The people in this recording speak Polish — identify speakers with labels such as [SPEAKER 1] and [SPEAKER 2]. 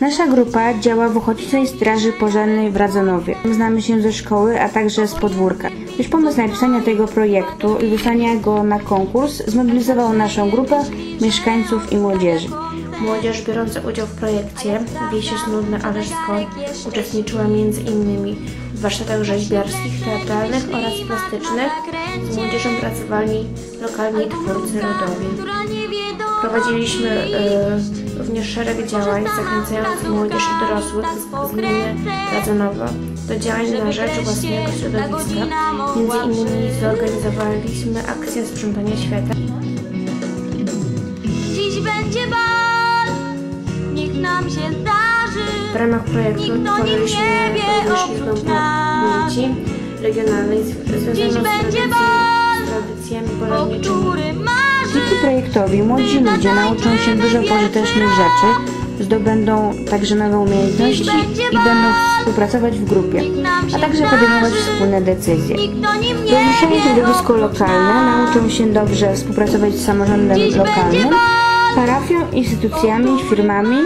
[SPEAKER 1] Nasza grupa działa w Ochotniczej Straży Pożarnej w Radzonowie. Znamy się ze szkoły, a także z podwórka. Już pomysł napisania tego projektu i wysłania go na konkurs zmobilizował naszą grupę mieszkańców i młodzieży.
[SPEAKER 2] Młodzież biorąca udział w projekcie Wieś jest nudna, ależ skąd uczestniczyła m.in. w warsztatach rzeźbiarskich, teatralnych oraz plastycznych. Z młodzieżą pracowali lokalni twórcy rodowi. Prowadziliśmy e, również szereg działań zachęcających młodzież i dorosłych z gminy Radzonowo do działań na rzecz własnego środowiska. Między innymi zorganizowaliśmy akcję sprzątania świata.
[SPEAKER 3] Dziś będzie bal, niech nam się zdarzy.
[SPEAKER 2] W ramach projektu tworzyliśmy
[SPEAKER 3] nie wie
[SPEAKER 2] również
[SPEAKER 3] nas.
[SPEAKER 2] pamięci regionalnej związaną z
[SPEAKER 3] będzie
[SPEAKER 2] tradycją-
[SPEAKER 1] projektowi młodzi ludzie nauczą się dużo pożytecznych rzeczy, zdobędą także nowe umiejętności i będą współpracować w grupie, a także podejmować wspólne decyzje.
[SPEAKER 3] Wie
[SPEAKER 1] środowisko
[SPEAKER 3] oprócz
[SPEAKER 1] lokalne nauczą się dobrze współpracować z samorządem lokalnym, parafią, instytucjami, firmami